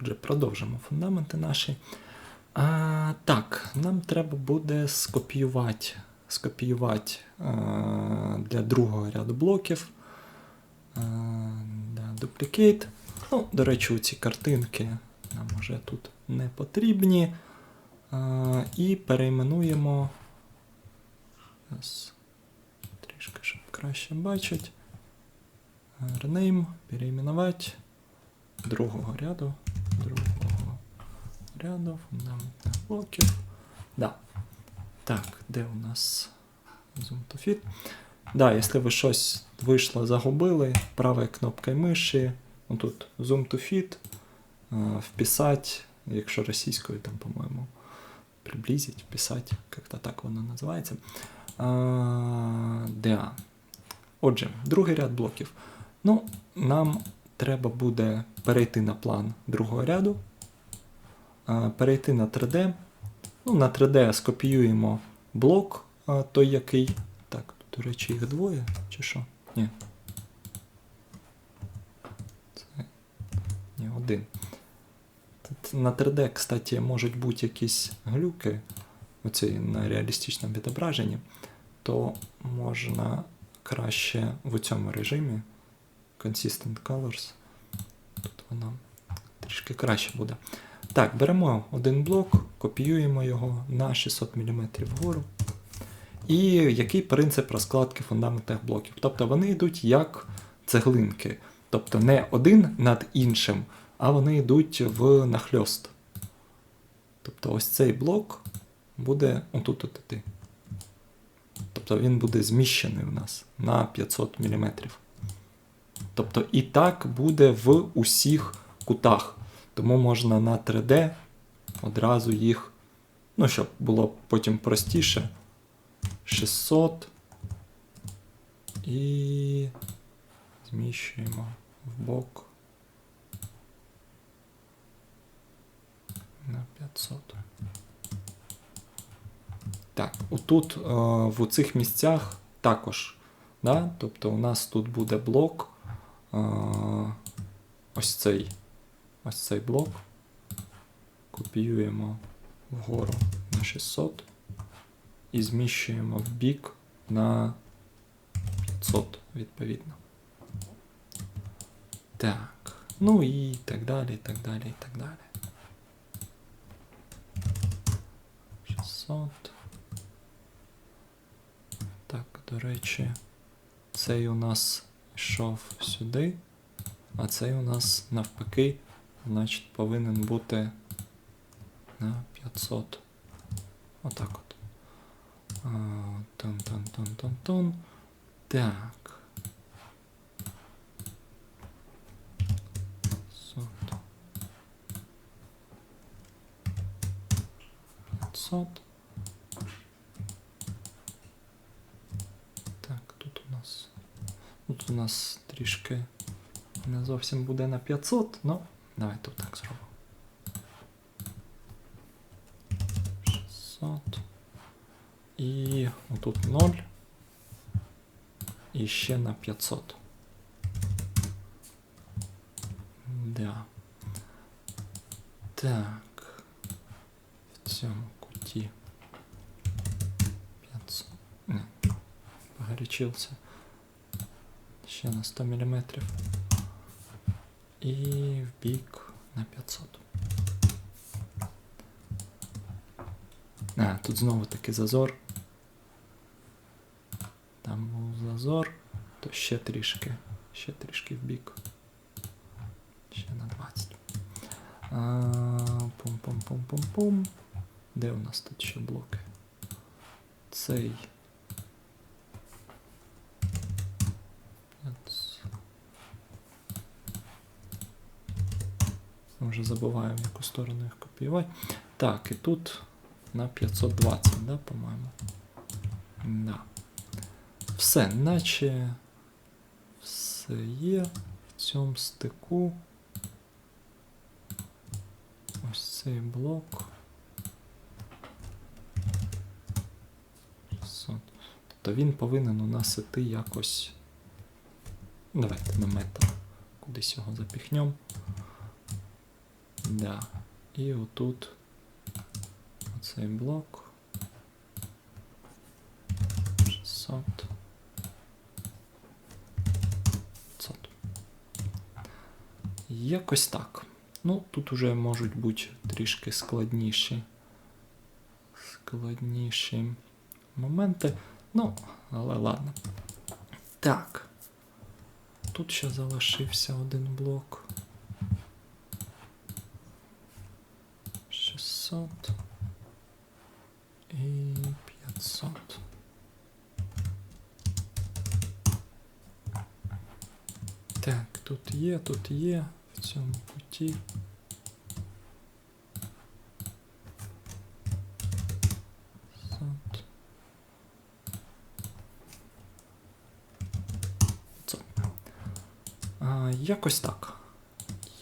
Отже, продовжимо фундаменти наші. А, так, нам треба буде скопіювати, скопіювати а, для другого ряду блоків. А, да. Ну, до речі, ці картинки нам вже тут не потрібні. А, і перейменуємо. Трішки, щоб краще бачити. Rename, перейменувати другого ряду. Другого ряду фундаментних блоків. Да. Так, де у нас Zoom to Fit? Да, якщо ви щось вийшло, загубили, правою кнопкою миші, тут Zoom to Fit, е, вписати, якщо російською, там, по-моєму, приблизить, вписати, як-то так воно називається. А, да. Отже, другий ряд блоків. Ну, нам треба буде перейти на план другого ряду, перейти на 3D. Ну, на 3D скопіюємо блок, той який. Так, тут, до речі, їх двоє, чи що? Ні. Це... Ні, один. На 3D, кстати, можуть бути якісь глюки оці на реалістичному відображенні, то можна краще в цьому режимі Consistent Colors. Тут воно трішки краще буде. Так, беремо один блок, копіюємо його на 600 мм вгору. І який принцип розкладки фундаментних блоків? Тобто вони йдуть як цеглинки. Тобто не один над іншим, а вони йдуть в нахльост. Тобто ось цей блок буде отут от іти. Тобто він буде зміщений у нас на 500 мм. Тобто і так буде в усіх кутах. Тому можна на 3D одразу їх, ну, щоб було потім простіше. 600 і зміщуємо в бок на 500. Так, отут е, в цих місцях також. Да? Тобто у нас тут буде блок. Ось цей ось цей блок. Копіюємо вгору на 600 і зміщуємо в бік на 500 відповідно. Так. Ну і так далі, і так далі, і так далі. 600. Так, до речі, цей у нас йшов сюди, а цей у нас навпаки, значить, повинен бути на 500. Отак от. Тон-тон-тон-тон-тон. Так. 500. 500. у нас трішки не зовсім буде на 500, ну, давайте так зробимо. 600. І отут 0. І ще на 500. Да. Так. В цьому куті 500. Не, погорячився. Ще на 100 мм. І в бік на 500. А, тут знову таки зазор. Там був зазор, то ще трішки, ще трішки в бік. Ще на 20. Пум-пум-пум-пум-пум. Де у нас тут ще блоки? Цей. Вже забуваю, в яку сторону їх копіювати. Так, і тут на 520, да, по-моєму. Да. Все, наче все є в цьому стику. Ось цей блок. 600. Тобто він повинен у нас іти якось. Давайте на метал. Кудись його запіхнемо. Да. І отут оцей блок. 600. 500. Якось так. Ну, тут уже можуть бути трішки складніші. Складніші моменти. Ну, але ладно. Так. Тут ще залишився один блок. 600 і 500. Так, тут є, тут є в цьому путі. Якось так.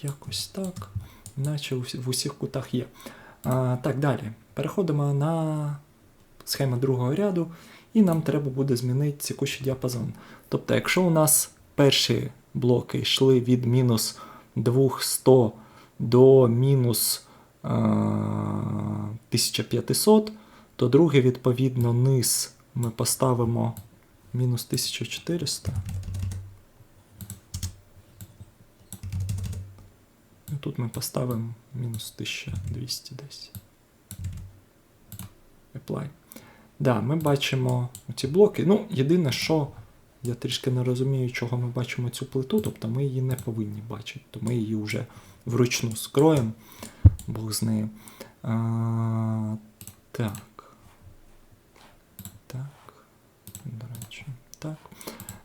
Якось так. Наче в усіх кутах є. А, так, далі. Переходимо на схему другого ряду, і нам треба буде змінити цікущий діапазон. Тобто, якщо у нас перші блоки йшли від мінус 200 до мінус е, 1500, то другий, відповідно, низ ми поставимо мінус 1400. Тут ми поставимо мінус 1200 десь. Apply. Да, ми бачимо ці блоки. Ну, єдине, що я трішки не розумію, чого ми бачимо цю плиту, тобто ми її не повинні бачити, то ми її вже вручну скроємо, Бог з нею. А, так. Так. До речі, так.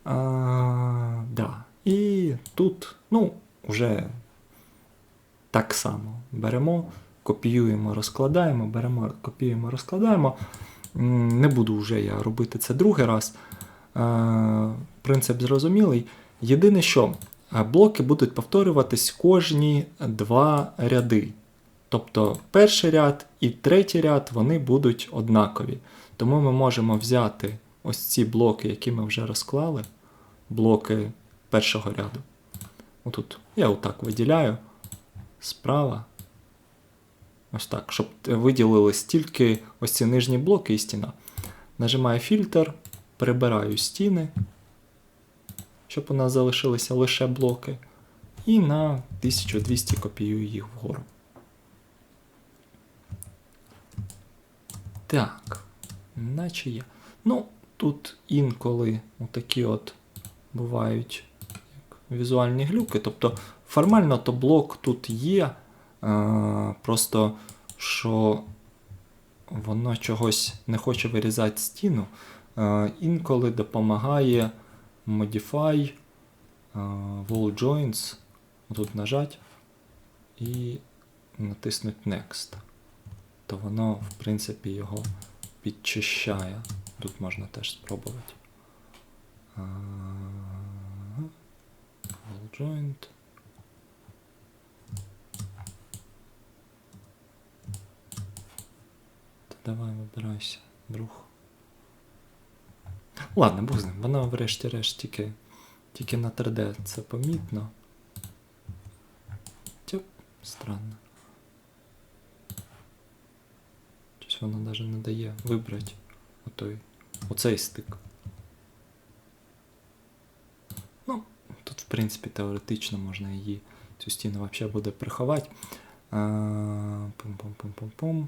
А, да. І тут, ну, вже так само беремо, копіюємо, розкладаємо, беремо, копіюємо, розкладаємо. Не буду вже я робити це другий раз. Е, Принцип зрозумілий. Єдине, що е, блоки будуть повторюватись кожні два ряди. Тобто перший ряд і третій ряд вони будуть однакові. Тому ми можемо взяти ось ці блоки, які ми вже розклали, блоки першого ряду. Отут я отак виділяю справа. Ось так, щоб виділились тільки ось ці нижні блоки і стіна. Нажимаю фільтр, прибираю стіни, щоб у нас залишилися лише блоки. І на 1200 копіюю їх вгору. Так, наче є. Ну, тут інколи отакі от бувають як візуальні глюки. Тобто формально то блок тут є. Е, просто що воно чогось не хоче вирізати стіну. Е, інколи допомагає Modify е, Wall Joints. Тут нажать і натиснуть Next. То воно, в принципі, його підчищає. Тут можна теж спробувати. Wall Joint. Давай вибирайся, друг. Ладно, Бог з ним. Воно врешті-решт тільки, тільки на 3D це помітно. Тьоп, странно. Щось воно навіть не дає вибрати отой, оцей стик. Ну, тут, в принципі, теоретично можна її, цю стіну взагалі буде приховати. Пум-пум-пум-пум-пум.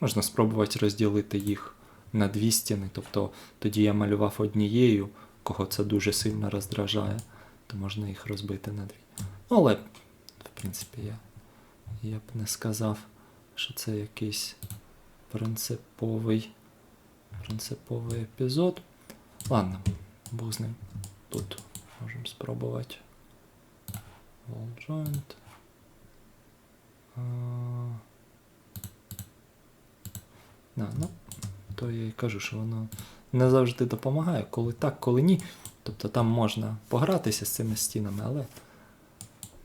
Можна спробувати розділити їх на дві стіни. Тобто тоді я малював однією, кого це дуже сильно роздражає, то можна їх розбити на дві. Але, в принципі, я, я б не сказав, що це якийсь принциповий, принциповий епізод. Ладно, Бог з ним. Тут можемо спробувати. Wall joint. Да, ну, то я і кажу, що воно не завжди допомагає, коли так, коли ні. Тобто там можна погратися з цими стінами, але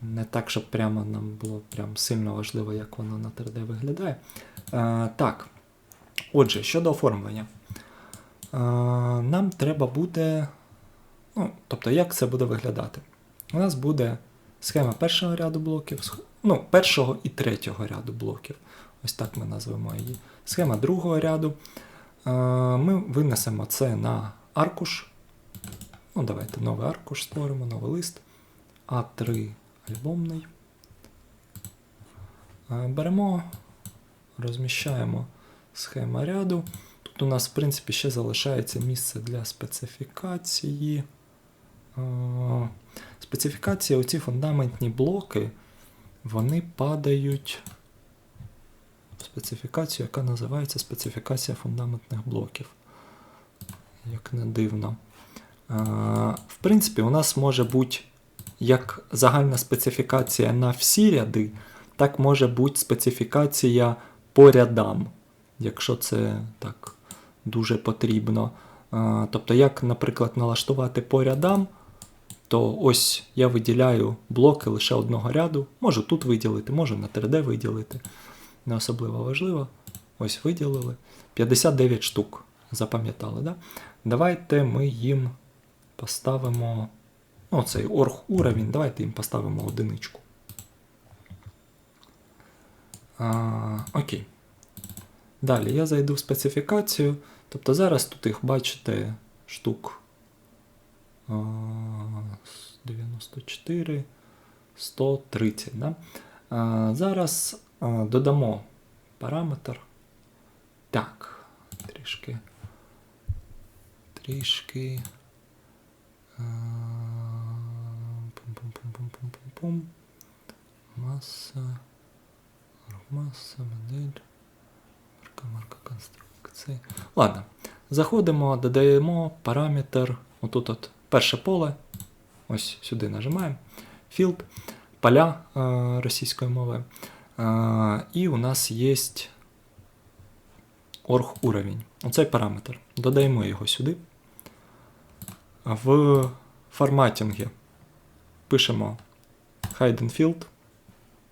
не так, щоб прямо нам було прям сильно важливо, як воно на 3D виглядає. Е, так, отже, щодо оформлення. Е, нам треба буде Ну, тобто, як це буде виглядати? У нас буде схема першого ряду блоків, ну, першого і третього ряду блоків. Ось так ми назвемо її. Схема другого ряду. Е, Ми винесемо це на аркуш. Ну, давайте новий аркуш створимо, новий лист. А3 альбомний. Е, Беремо, розміщаємо схема ряду. Тут у нас, в принципі, ще залишається місце для специфікації. Е, Специфікація, оці фундаментні блоки, вони падають специфікацію, яка називається специфікація фундаментних блоків. Як не дивно. В принципі, у нас може бути як загальна специфікація на всі ряди, так може бути специфікація по рядам, якщо це так дуже потрібно. Тобто, як, наприклад, налаштувати по рядам, то ось я виділяю блоки лише одного ряду. Можу тут виділити, можу на 3D виділити. Не особливо важливо. Ось виділили. 59 штук. Запам'ятали, да? Давайте ми їм поставимо. Ну, цей орг уровень, давайте їм поставимо одиничку. А, окей. Далі я зайду в специфікацію. Тобто зараз тут їх бачите штук 94, 130. Да? А, зараз додамо параметр. Так, трішки. Трішки. Пум-пум-пум-пум-пум-пум. Маса. Маса, модель. Марка, марка конструкції. Ладно. Заходимо, додаємо параметр. Отут от перше поле. Ось сюди нажимаємо. Field, поля російською мовою. Е, і у нас є орг уровень. Оцей параметр. Додаємо його сюди. В форматінгі пишемо hidden field,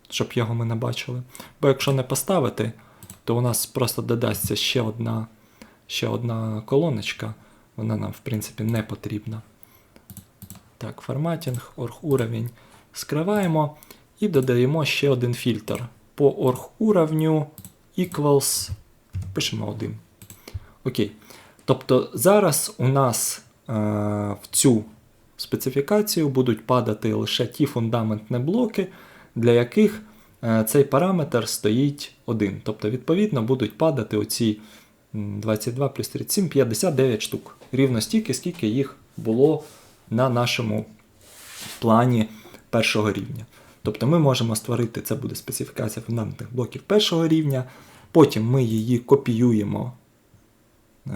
щоб його ми не бачили. Бо якщо не поставити, то у нас просто додасться ще одна, ще одна колоночка. Вона нам, в принципі, не потрібна. Так, форматінг, орг уровень скриваємо і додаємо ще один фільтр. По орг уровню equals пишемо 1. Окей. Тобто зараз у нас е, в цю специфікацію будуть падати лише ті фундаментні блоки, для яких е, цей параметр стоїть 1. Тобто, відповідно, будуть падати оці 22 плюс 37, 59 штук. Рівно стільки, скільки їх було на нашому плані першого рівня. Тобто ми можемо створити, це буде специфікація фундаментних блоків першого рівня, потім ми її копіюємо. е,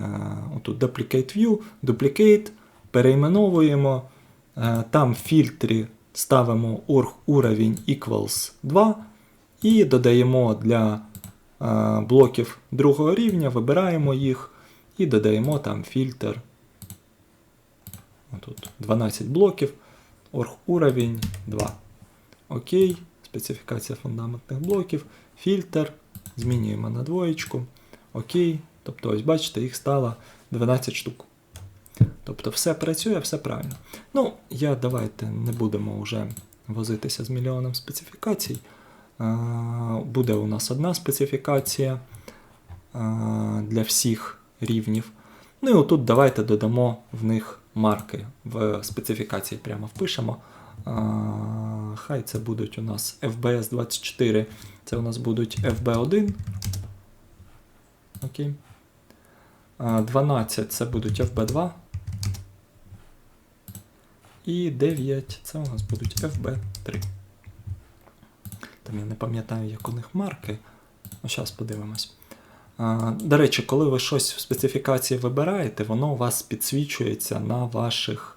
Отут Duplicate View, Duplicate, перейменовуємо. е, Там в фільтрі ставимо org уровень equals 2 і додаємо для е, блоків другого рівня, вибираємо їх і додаємо там фільтр. Отут 12 блоків, org уровень 2. Окей, специфікація фундаментних блоків, фільтр, змінюємо на двоєчку. Окей. Тобто, ось бачите, їх стало 12 штук. Тобто все працює, все правильно. Ну, я давайте не будемо вже возитися з мільйоном специфікацій. Буде у нас одна специфікація для всіх рівнів. Ну і отут давайте додамо в них марки в специфікації, прямо впишемо. Хай це будуть у нас FBS 24, це у нас будуть FB1. Окей. 12 це будуть FB2. І 9 це у нас будуть FB3. Там я не пам'ятаю, як у них марки. Ну, зараз подивимось. До речі, коли ви щось в специфікації вибираєте, воно у вас підсвічується на ваших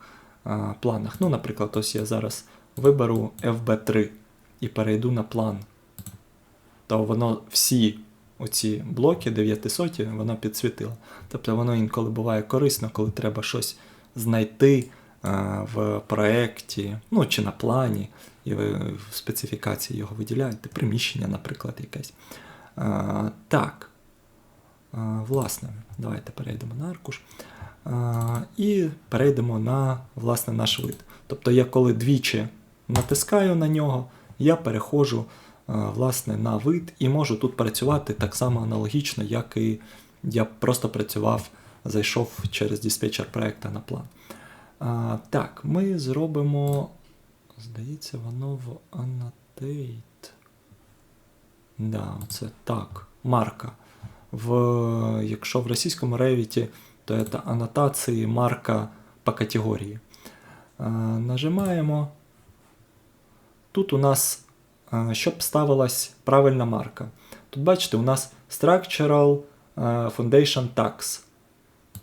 планах. Ну, наприклад, ось я зараз виберу FB3 і перейду на план. То воно всі оці блоки 900 воно підсвітило. Тобто воно інколи буває корисно, коли треба щось знайти в проєкті, ну чи на плані, і ви в специфікації його виділяєте, приміщення, наприклад, якесь. Так. Власне, давайте перейдемо на аркуш. І перейдемо на власне наш вид. Тобто я коли двічі натискаю на нього, я переходжу власне на вид і можу тут працювати так само аналогічно, як і я просто працював, зайшов через диспетчер проекта на план. Так, ми зробимо. Здається, воно в Annotate. Да, це так. Марка. В, Якщо в російському Revit, то це анотації марка по категорії. Нажимаємо. Тут у нас, щоб ставилась правильна марка. Тут бачите, у нас Structural Foundation Tax.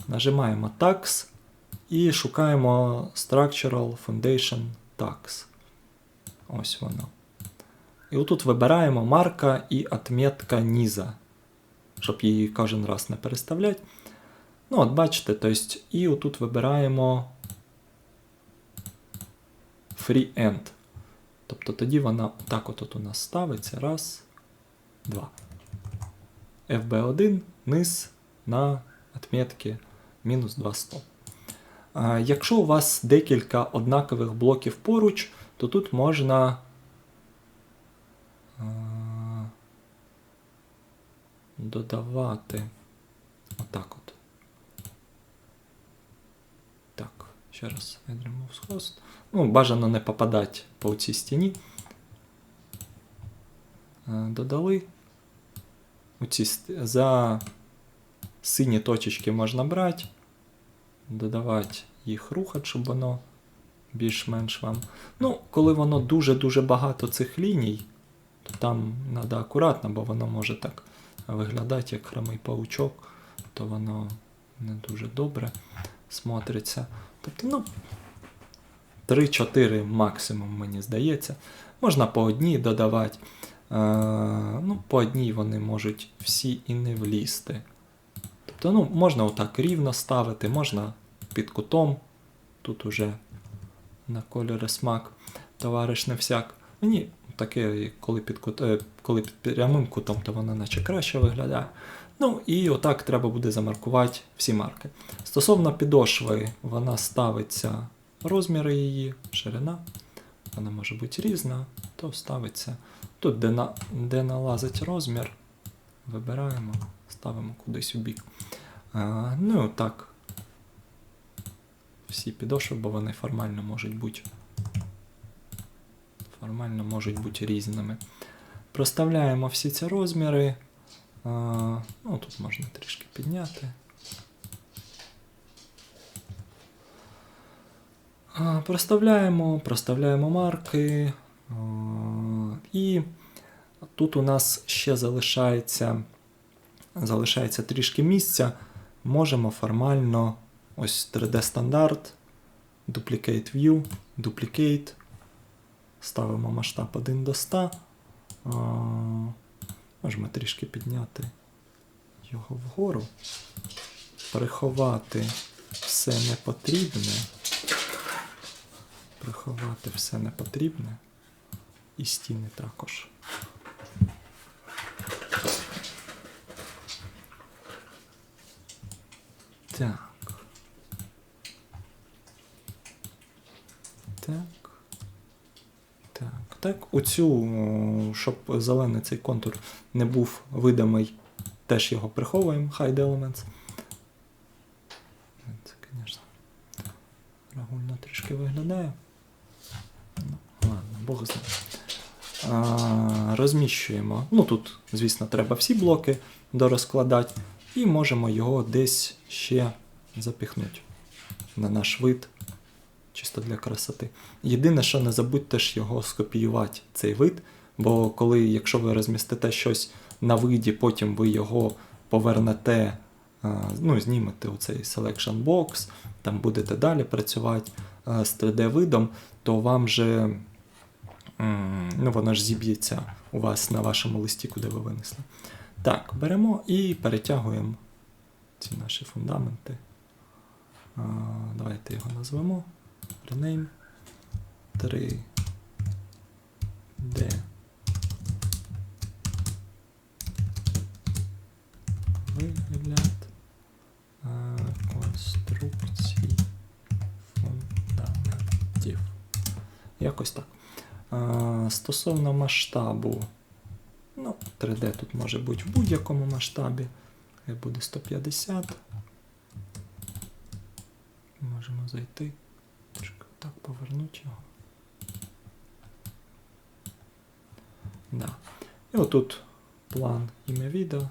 Нажимаємо Tax і шукаємо Structural Foundation Tax. Ось воно. І отут вибираємо марка і отметка низа, щоб її кожен раз не переставляти. Ну, от бачите, то есть, і отут вибираємо Free End. Тобто тоді вона так от у нас ставиться. Раз, два. FB1 низ на отметки мінус 200. Якщо у вас декілька однакових блоків поруч, то тут можна додавати отак от. Так, ще раз host. Ну, бажано не попадати по цій стіні. А, Додали. Оці ст- за сині точечки можна брати, додавати їх рухати, щоб воно більш-менш вам. Ну, коли воно дуже-дуже багато цих ліній, то там треба акуратно, бо воно може так виглядати як хромий паучок, то воно не дуже добре смотриться. Тобто, ну, 3-4 максимум, мені здається. Можна по одній додавати. Е, ну, по одній вони можуть всі і не влізти. Тобто, ну, можна отак рівно ставити, можна під кутом. Тут уже на кольори смак, товариш не всяк. Мені таке, коли під, кут, е, коли під прямим кутом, то воно наче краще виглядає. Ну і отак треба буде замаркувати всі марки. Стосовно підошви, вона ставиться розміри її, ширина. Вона може бути різна, то ставиться. Тут, де, на, де налазить розмір, вибираємо, ставимо кудись у бік. А, ну так. Всі підошви, бо вони формально можуть бути. Формально можуть бути різними. Проставляємо всі ці розміри. Ну, тут можна трішки підняти. Проставляємо, проставляємо марки. І тут у нас ще залишається, залишається трішки місця. Можемо формально ось 3D стандарт, Duplicate View, Duplicate. Ставимо масштаб 1 до 100. А, Можемо трішки підняти його вгору, приховати все непотрібне. Приховати все непотрібне. І стіни також. Так. Так. Так. Оцю, щоб зелений цей контур не був видимий, теж його приховуємо, Hide Elements. Це, звісно, рагульно трішки виглядає. Ну, ладно, Бог знає. А, розміщуємо. Ну тут, звісно, треба всі блоки дорозкладати. І можемо його десь ще запіхнути на наш вид, чисто для красоти. Єдине, що не забудьте ж його скопіювати, цей вид, бо коли, якщо ви розмістите щось на виді, потім ви його повернете, ну, знімете оцей selection box, там будете далі працювати з 3D-видом, то вам же ну, воно ж зіб'ється у вас на вашому листі, куди ви винесли. Так, беремо і перетягуємо ці наші фундаменти. Давайте його назвемо rename 3D вигляд е, конструкцій фундаментів. Якось так. Е, стосовно масштабу, ну, 3D тут може бути в будь-якому масштабі. Буде 150. Можемо зайти. Повернути його. Да. І отут план ім'я відео,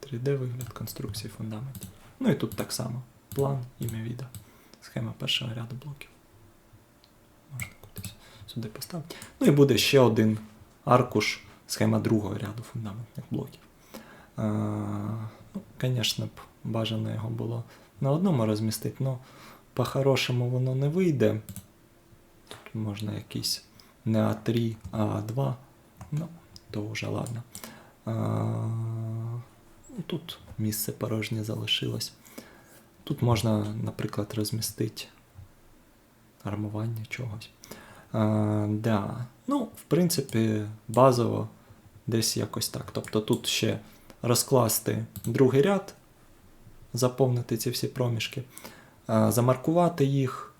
3D вигляд конструкції фундаментів. Ну і тут так само. План, ім'я відео. Схема першого ряду блоків. Можна кудись сюди поставити. Ну і буде ще один аркуш, схема другого ряду фундаментних блоків. Е, ну, Звісно б, бажано його було на одному розмістити, але по-хорошому воно не вийде. Можна якийсь не А3, а А2. Ну, то вже ладно. А, тут місце порожнє залишилось. Тут можна, наприклад, розмістити армування чогось. А, да. Ну, в принципі, базово десь якось так. Тобто тут ще розкласти другий ряд, заповнити ці всі проміжки, а, замаркувати їх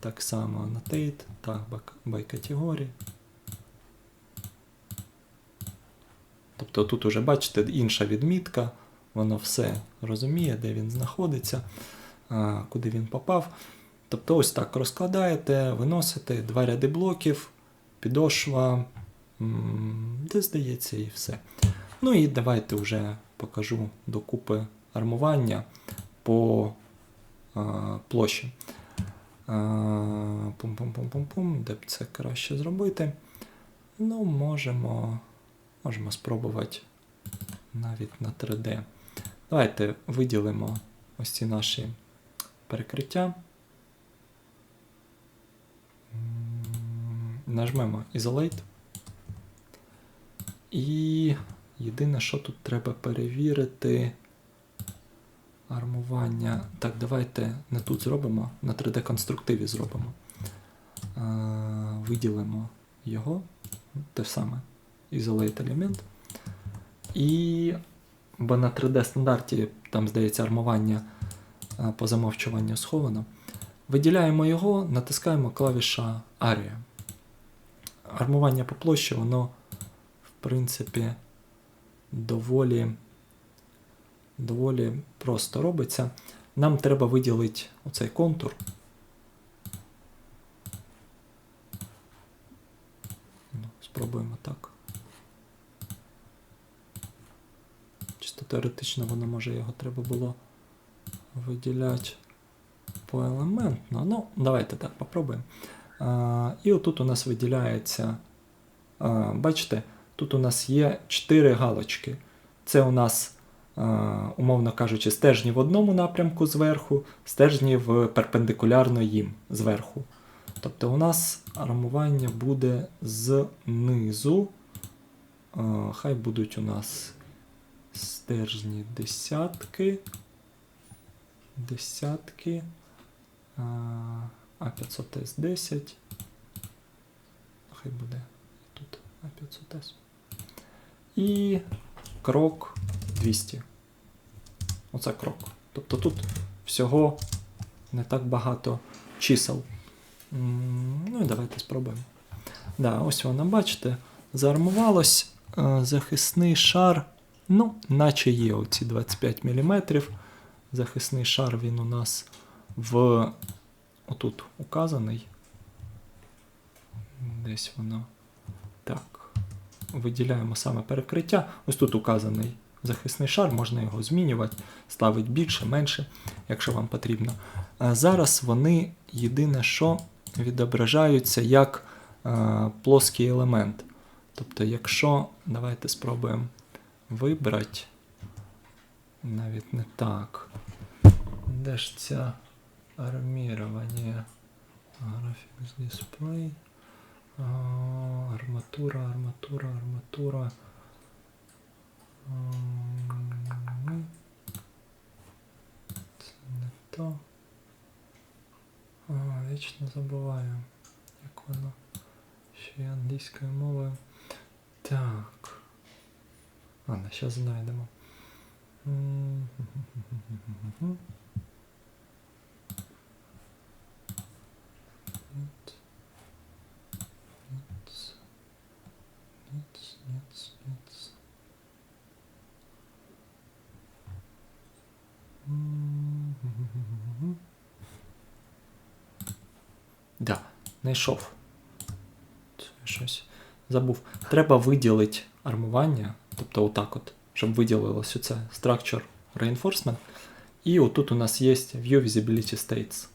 так само annotate, так, by категорії. Тобто тут уже бачите інша відмітка, воно все розуміє, де він знаходиться, куди він попав. Тобто ось так розкладаєте, виносите два ряди блоків, підошва, де здається, і все. Ну і давайте вже покажу докупи армування по площі. Пум-пум-пум-пум-пум, де б це краще зробити. Ну, можемо. Можемо спробувати навіть на 3D. Давайте виділимо ось ці наші перекриття. Нажмемо Isolate. І єдине, що тут треба перевірити. Армування. Так, давайте не тут зробимо, на 3D-конструктиві зробимо. Е, Виділимо його. Те саме isolate елемент. І бо на 3D стандарті, там, здається, армування по замовчуванню сховано. Виділяємо його, натискаємо клавіша Aria. Армування по площі, воно, в принципі, доволі, доволі просто робиться. Нам треба виділити оцей контур. Ну, Спробуємо так. Чисто теоретично воно може його треба було виділяти поелементно. Ну, давайте так, попробуємо. А, і отут у нас виділяється. А, бачите, тут у нас є 4 галочки. Це у нас, умовно кажучи, стержні в одному напрямку зверху, стержні в перпендикулярно їм зверху. Тобто у нас армування буде знизу. Хай будуть у нас стержні десятки. Десятки. А500С10. Хай буде тут А500С. І крок 200. Оце крок. Тобто тут всього не так багато чисел. Ну і давайте спробуємо. Да, ось воно, бачите, заармувалось е, захисний шар. Ну, наче є оці 25 мм. Захисний шар він у нас в отут указаний. Десь воно. Так. Виділяємо саме перекриття. Ось тут указаний захисний шар, можна його змінювати, ставити більше, менше, якщо вам потрібно. Зараз вони єдине, що відображаються як е, плоский елемент. Тобто, якщо давайте спробуємо вибрати, навіть не так. Де ж ця армірування? Graphics Display. А, Арматура, арматура, арматура. М, Це не то. А, вічно забуваю, як воно ще й англійською мовою. Так. Ладно, зараз знайдемо. М, От. Да, знайшов. Щось забув. Треба виділити армування, тобто отак от, щоб виділилось оце Structure Reinforcement. І отут у нас є View Visibility States.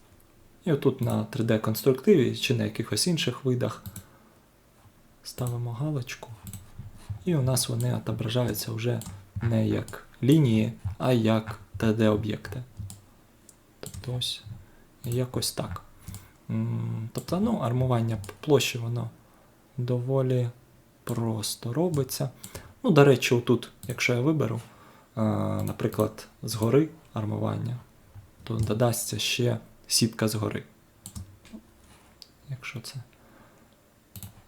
І отут на 3D-конструктиві чи на якихось інших видах ставимо галочку. І у нас вони отображаються вже не як лінії, а як 3D-об'єкти. Тобто ось якось так. Тобто, ну, армування площі воно доволі просто робиться. Ну, до речі, отут, якщо я виберу, е, наприклад, згори армування, то додасться ще сітка згори. Якщо це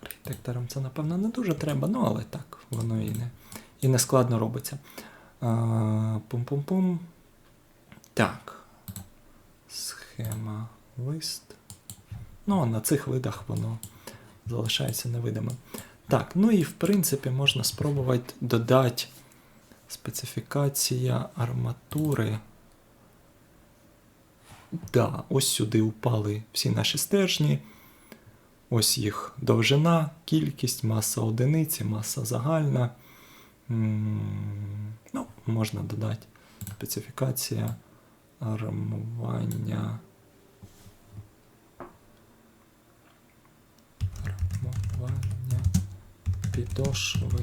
архітекторам це, напевно, не дуже треба, ну але так, воно і не, і не складно робиться. Пум-пум-пум. Так. Схема лист. Ну, а на цих видах воно залишається невидимим. Так, ну і в принципі можна спробувати додати специфікація арматури. Да, ось сюди упали всі наші стержні. Ось їх довжина, кількість, маса одиниці, маса загальна. Ну, можна додати специфікація армування. Підошви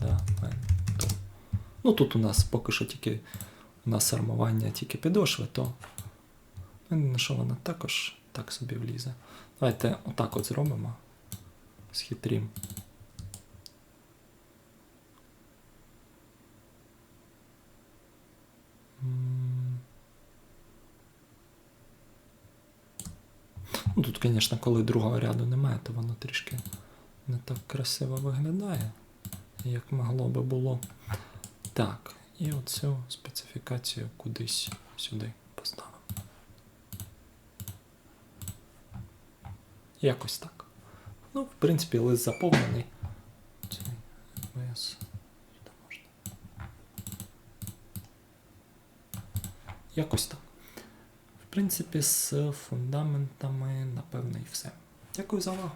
фундаменту. Ну, тут у нас поки що тільки у нас армування тільки підошви, то ну, що вона також так собі влізе. Давайте отак от зробимо. Схитрім. Ну, тут, звісно, коли другого ряду немає, то воно трішки не так красиво виглядає, як могло би було. Так, і оцю специфікацію кудись сюди поставимо. Якось так. Ну, в принципі, лист заповнений. Якось так. В принципі, з фундаментами, напевно, і все. Дякую за увагу.